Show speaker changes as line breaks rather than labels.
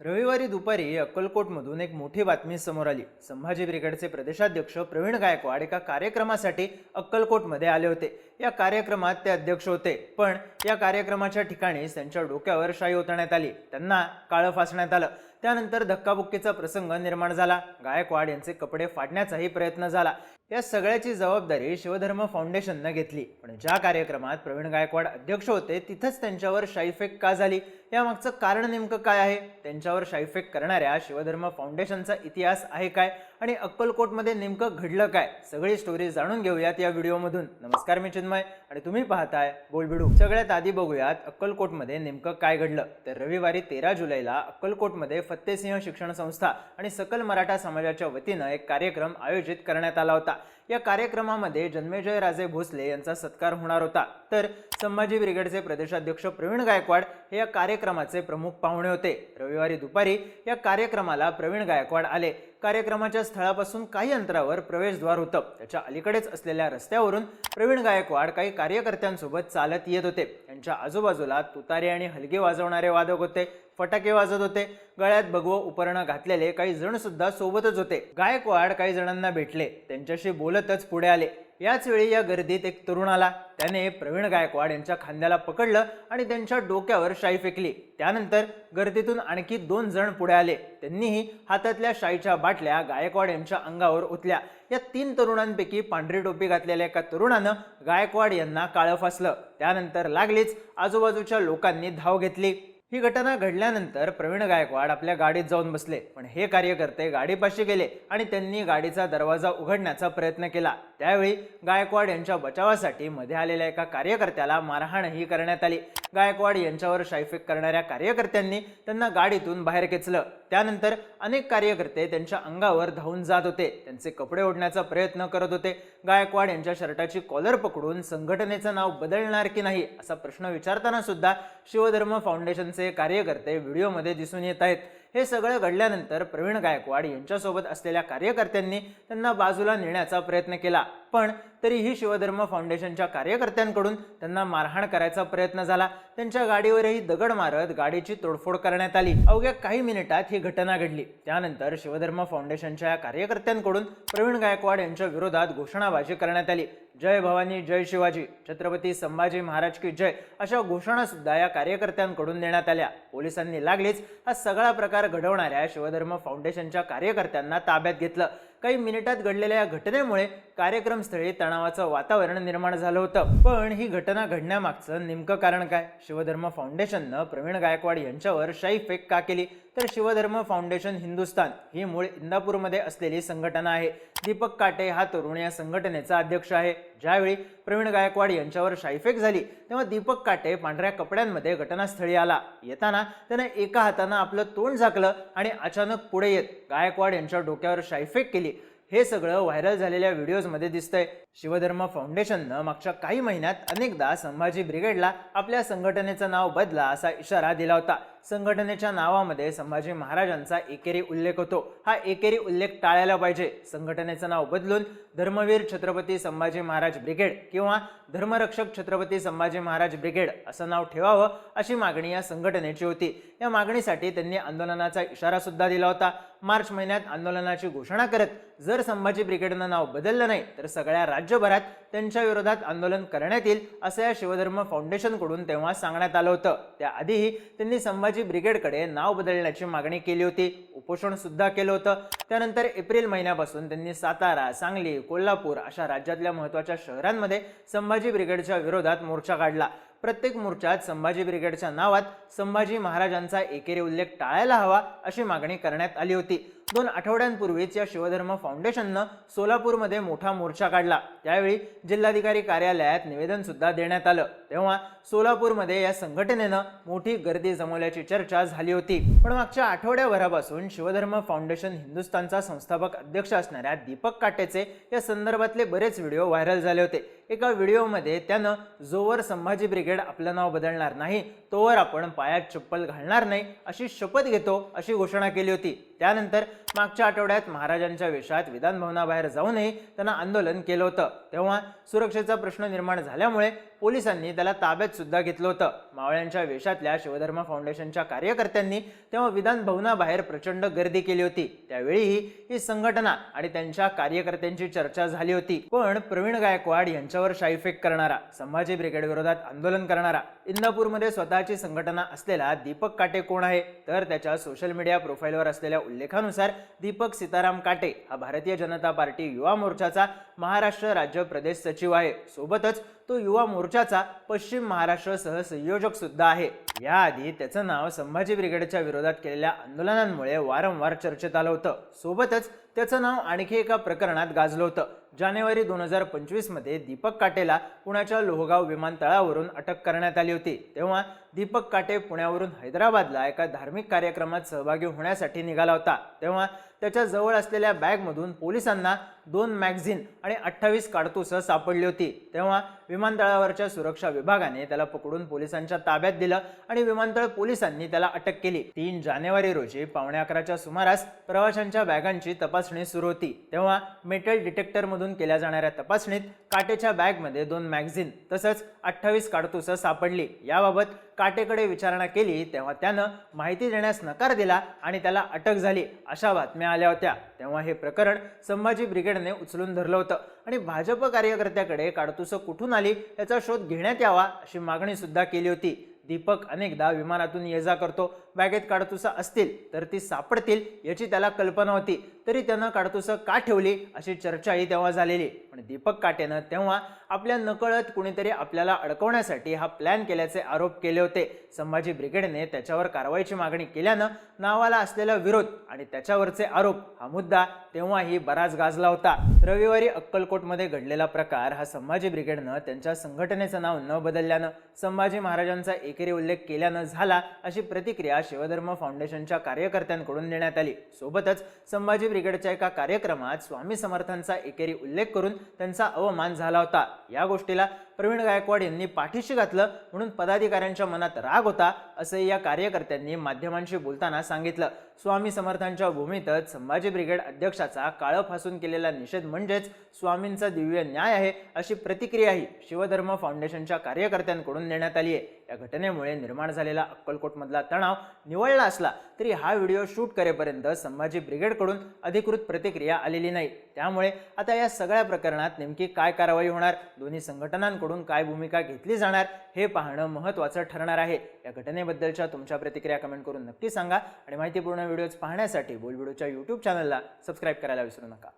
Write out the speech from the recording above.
रविवारी दुपारी अक्कलकोटमधून एक मोठी बातमी समोर आली. संभाजी ब्रिगेडचे प्रदेशाध्यक्ष प्रवीण गायकवाड एका कार्यक्रमासाठी अक्कलकोटमध्ये आले होते. या कार्यक्रमात ते अध्यक्ष होते पण या कार्यक्रमाच्या ठिकाणी त्यांच्या डोक्यावर शाई ओतण्यात आली. त्यांना काळं फासण्यात आलं. त्यानंतर धक्काबुक्कीचा प्रसंग निर्माण झाला. गायकवाड यांचे कपडे फाडण्याचाही प्रयत्न झाला. या सगळ्याची जबाबदारी शिवधर्म फाउंडेशननं घेतली. पण ज्या कार्यक्रमात प्रवीण गायकवाड अध्यक्ष होते तिथंच त्यांच्यावर शाईफेक का झाली? यामागचं कारण नेमकं काय आहे? त्यांच्यावर शाईफेक करणाऱ्या शिवधर्म फाउंडेशनचा इतिहास आहे काय? आणि अक्कलकोटमध्ये नेमकं घडलं काय? सगळी स्टोरी जाणून घेऊयात या व्हिडिओमधून. नमस्कार मी चिन्मय. आणि तुम्ही पाहताय बोलबिडू. सगळ्यात आधी बघूयात अक्कलकोटमध्ये नेमकं काय घडलं. तर रविवारी तेरा जुलैला अक्कलकोटमध्ये फत्तेसिंह शिक्षण संस्था आणि सकल मराठा समाजाच्या वतीनं एक कार्यक्रम आयोजित करण्यात आला होता. या कार्यक्रमामध्ये जन्मेजय राजे भोसले यांचा सत्कार होणार होता. तर संभाजी ब्रिगेडचे प्रदेशाध्यक्ष प्रवीण गायकवाड हे या कार्यक्रमाचे प्रमुख पाहुणे होते. रविवारी दुपारी या कार्यक्रमाला प्रवीण गायकवाड आले. कार्यक्रमाच्या स्थळापासून काही अंतरावर प्रवेशद्वार होतं. त्याच्या अलीकडेच असलेल्या रस्त्यावरून प्रवीण गायकवाड काही कार्यकर्त्यांसोबत चालत येत होते. त्यांच्या आजूबाजूला तुतारे आणि हलगे वाजवणारे वादक होते. फटाके वाजत होते. गळ्यात भगवं उपरणं घातलेले काही जण सुद्धा सोबतच होते. गायकवाड काही जणांना भेटले. त्यांच्याशी बोलतच पुढे आले. याच वेळी या गर्दीत एक तरुण आला त्याने प्रवीण गायकवाड यांच्या खांद्याला पकडलं आणि त्यांच्या डोक्यावर शाई फेकली. त्यानंतर गर्दीतून आणखी दोन जण पुढे आले. त्यांनीही हातातल्या शाईच्या बाटल्या गायकवाड यांच्या अंगावर ओतल्या. या तीन तरुणांपैकी पांढरी टोपी घातलेल्या एका तरुणानं गायकवाड यांना काळं फासलं. त्यानंतर लागलीच आजूबाजूच्या लोकांनी धाव घेतली. ही घटना घडल्यानंतर प्रवीण गायकवाड आपल्या गाडीत जाऊन बसले पण हे कार्यकर्ते गाडीपाशी गेले आणि त्यांनी गाडीचा दरवाजा उघडण्याचा प्रयत्न केला. त्यावेळी गायकवाड यांच्या बचावासाठी मध्ये आलेल्या एका कार्यकर्त्याला मारहाणही करण्यात आली. गायकवाड यांच्यावर शाईफेक करणाऱ्या कार्यकर्त्यांनी त्यांना गाडीतून बाहेर खेचलं. त्यानंतर अनेक कार्यकर्ते त्यांच्या अंगावर धावून जात होते. त्यांचे कपडे ओढण्याचा प्रयत्न करत होते. गायकवाड यांच्या शर्टाची कॉलर पकडून संघटनेचं नाव बदलणार की नाही असा प्रश्न विचारताना सुद्धा शिवधर्म फाउंडेशनचे कार्यकर्ते व्हिडिओमध्ये दिसून येत आहेत. हे सगळं घडल्यानंतर प्रवीण गायकवाड यांच्यासोबत असलेल्या कार्यकर्त्यांनी त्यांना बाजूला नेण्याचा प्रयत्न केला. पण तरीही शिवधर्म फाउंडेशनच्या कार्यकर्त्यांकडून त्यांना मारहाण करायचा प्रयत्न झाला. त्यांच्या गाडीवरही दगड मारत गाडीची तोडफोड करण्यात आली. अवघ्या काही मिनिटात ही घटना घडली. त्यानंतर शिवधर्म फाउंडेशनच्या या कार्यकर्त्यांकडून प्रवीण गायकवाड यांच्या विरोधात घोषणाबाजी करण्यात आली. जय भवानी जय शिवाजी छत्रपती संभाजी महाराज की जय अशा घोषणा सुद्धा या कार्यकर्त्यांकडून देण्यात आल्या. पोलिसांनी लागलीच. हा सगळा प्रकार घडवणाऱ्या शिवधर्म फाउंडेशनच्या कार्यकर्त्यांना ताब्यात घेतलं. काही मिनिटात घडलेल्या या घटनेमुळे कार्यक्रमस्थळी तणावाचं वातावरण निर्माण झालं होतं. पण ही घटना घडण्यामागचं नेमकं कारण काय? शिवधर्म फाउंडेशननं प्रवीण गायकवाड यांच्यावर शाई फेक का केली? तर शिवधर्म फाउंडेशन हिंदुस्थान ही मूळ इंदापूरमध्ये असलेली संघटना आहे. दीपक काटे हा तरुण या संघटनेचा अध्यक्ष आहे. ज्यावेळी प्रवीण गायकवाड यांच्यावर शाईफेक झाली तेव्हा दीपक काटे पांढऱ्या कपड्यांमध्ये घटनास्थळी आला. येताना त्यानं एका हातानं आपलं तोंड झाकलं आणि अचानक पुढे येत गायकवाड यांच्या डोक्यावर शाईफेक केली. हे सगळं व्हायरल झालेल्या व्हिडिओजमध्ये दिसतंय. शिवधर्म फाउंडेशननं मागच्या काही महिन्यात अनेकदा संभाजी ब्रिगेडला आपल्या संघटनेचं नाव बदला असा इशारा दिला होता. संघटनेच्या नावामध्ये संभाजी महाराजांचा एकेरी उल्लेख होतो. हा एकेरी उल्लेख टाळायला पाहिजे. संघटनेचं नाव बदलून धर्मवीर छत्रपती संभाजी महाराज ब्रिगेड किंवा धर्मरक्षक छत्रपती संभाजी महाराज ब्रिगेड असं नाव ठेवावं अशी मागणी या संघटनेची होती. या मागणीसाठी त्यांनी आंदोलनाचा इशारा सुद्धा दिला होता. मार्च महिन्यात आंदोलनाची घोषणा करत जर संभाजी ब्रिगेडनं नाव बदललं नाही तर सगळ्या राज्यभरात त्यांच्या विरोधात आंदोलन करण्यात येईल असं या शिवधर्म फाउंडेशनकडून तेव्हा सांगण्यात आलं होतं. त्याआधीही त्यांनी संभाजी ब्रिगेडकडे नाव बदलण्याची मागणी केली होती. उपोषण सुद्धा केलं होतं. त्यानंतर एप्रिल महिन्यापासून त्यांनी सातारा सांगली कोल्हापूर अशा राज्यातल्या महत्त्वाच्या शहरांमध्ये संभाजी ब्रिगेडच्या विरोधात मोर्चा काढला. प्रत्येक मोर्चात संभाजी ब्रिगेडच्या नावात संभाजी महाराजांचा एकेरी उल्लेख टाळायला हवा अशी मागणी करण्यात आली होती. दोन आठवड्यांपूर्वीच या शिवधर्म फाउंडेशननं सोलापूरमध्ये मोठा मोर्चा काढला. त्यावेळी जिल्हाधिकारी कार्यालयात निवेदन सुद्धा देण्यात आलं. तेव्हा सोलापूरमध्ये या संघटनेनं मोठी गर्दी जमवल्याची चर्चा झाली होती. पण मागच्या आठवड्याभरापासून शिवधर्म फाउंडेशन हिंदुस्थानचा संस्थापक अध्यक्ष असणाऱ्या दीपक काटेचे या संदर्भातले बरेच व्हिडिओ व्हायरल झाले होते. एका व्हिडिओमध्ये त्यानं जोवर संभाजी ब्रिगेड आपलं नाव बदलणार नाही तोवर आपण पायात चप्पल घालणार नाही अशी शपथ घेतो अशी घोषणा केली होती. त्यानंतर मागच्या आठवड्यात महाराजांच्या वेशात विधानभवनाबाहेर जाऊनही त्यांना आंदोलन केलं होतं. तेव्हा सुरक्षेचा प्रश्न निर्माण झाल्यामुळे पोलिसांनी त्याला ताब्यात सुद्धा घेतलं होतं. मावळ्यांच्या वेशातल्या शिवधर्म फाउंडेशनच्या कार्यकर्त्यांनी तेव्हा विधान भवनाबाहेर प्रचंड गर्दी केली होती. त्यावेळीही ही संघटना आणि त्यांच्या कार्यकर्त्यांची चर्चा झाली होती. पण प्रवीण गायकवाड यांच्या यांच्यावर शाईफेक करणारा संभाजी ब्रिगेड विरोधात आंदोलन करणारा इंदापूरमध्ये स्वतःची संघटना असलेला दीपक काटे कोण आहे? तर त्याच्या सोशल मीडिया प्रोफाईलवर असलेल्या उल्लेखानुसार दीपक सीताराम काटे हा भारतीय जनता पार्टी युवा मोर्चाचा महाराष्ट्र राज्य प्रदेश सचिव आहे. सोबतच तो युवा मोर्चाचा पश्चिम महाराष्ट्र सहसंयोजक सुद्धा आहे. याआधी त्याचं नाव संभाजी ब्रिगेडच्या विरोधात केलेल्या आंदोलनांमुळे वारंवार चर्चेत आलं होतं. सोबतच त्याचं नाव आणखी एका प्रकरणात गाजलं होतं. जानेवारी दोन हजार पंचवीसमध्ये दीपक काटेला पुण्याच्या लोहगाव विमानतळावरून अटक करण्यात आली होती. तेव्हा दीपक काटे पुण्यावरून हैदराबादला एका धार्मिक कार्यक्रमात सहभागी होण्यासाठी निघाला होता. तेव्हा त्याच्याजवळ असलेल्या बॅगमधून पोलिसांना दोन मॅगझिन आणि अठ्ठावीस काडतुसं सापडली होती. तेव्हा विमानतळावरच्या सुरक्षा विभागाने त्याला पकडून पोलिसांच्या ताब्यात दिलं आणि विमानतळ पोलिसांनी त्याला अटक केली. तीन जानेवारी रोजी पावणे अकराच्या सुमारास प्रवाशांच्या बॅगांची तपासणी सुरू होती. तेव्हा मेटल डिटेक्टरमधून केल्या जाणाऱ्या तपासणीत काटेच्या बॅगमध्ये दोन मॅगझिन तसंच अठ्ठावीस काडतुसं सापडली. याबाबत काटेकडे विचारणा केली तेव्हा त्यानं माहिती देण्यास नकार दिला आणि त्याला अटक झाली. अशा बातम्या आल्या होत्या. तेव्हा हे प्रकरण संभाजी ब्रिगेडने उचलून धरलं होतं. आणि भाजप कार्यकर्त्याकडे काडतुसं कुठून आली याचा शोध घेण्यात यावा अशी मागणी सुद्धा केली होती. दीपक अनेकदा विमानातून ये जा करतो. बॅगेत काडतुसं असतील तर ती सापडतील याची त्याला कल्पना होती. तरी त्यानं काडतुसं का ठेवली अशी चर्चाही तेव्हा झालेली. पण दीपक काटेनं तेव्हा आपल्या नकळत कुणीतरी आपल्याला अडकवण्यासाठी हा प्लॅन केल्याचे आरोप केले होते. संभाजी ब्रिगेडने त्याच्यावर कारवाईची मागणी केल्यानं नावाला असलेला विरोध आणि त्याच्यावरचे आरोप हा मुद्दा तेव्हाही बराच गाजला होता. रविवारी अक्कलकोटमध्ये घडलेला प्रकार हा संभाजी ब्रिगेडनं त्यांच्या संघटनेचं नाव न बदलल्यानं संभाजी महाराजांचा एकेरी उल्लेख केल्यानं झाला अशी प्रतिक्रिया शिवधर्म फाउंडेशनच्या कार्यकर्त्यांकडून देण्यात आली. सोबतच संभाजी ब्रिगेडच्या एका कार्यक्रमात स्वामी समर्थांचा एकेरी उल्लेख करून त्यांचा अवमान झाला होता. या गोष्टीला प्रवीण गायकवाड यांनी पाठीशी घातलं म्हणून पदाधिकाऱ्यांच्या मनात राग होता असं या कार्यकर्त्यांनी माध्यमांशी बोलताना सांगितलं. स्वामी समर्थांच्या भूमीतच संभाजी ब्रिगेड अध्यक्षाचा काळं फासून केलेला निषेध म्हणजेच स्वामींचा दिव्य न्याय आहे अशी प्रतिक्रियाही शिवधर्म फाउंडेशनच्या कार्यकर्त्यांकडून देण्यात आली आहे. या घटनेमुळे निर्माण झालेला अक्कलकोटमधला तणाव निवळला असला तरी हा व्हिडिओ शूट करेपर्यंत संभाजी ब्रिगेडकडून अधिकृत प्रतिक्रिया आलेली नाही. त्यामुळे आता या सगळ्या प्रकरणात नेमकी काय कारवाई होणार दोन्ही संघटनांकडून काय भूमिका घेतली जाणार हे पाहणं महत्त्वाचं ठरणार आहे. या घटनेबद्दलच्या तुमच्या प्रतिक्रिया कमेंट करून नक्की सांगा. आणि माहितीपूर्ण व्हिडिओज पाहण्यासाठी बोल व्हिडिओच्या यूट्यूब चॅनलला सबस्क्राईब करायला विसरू नका.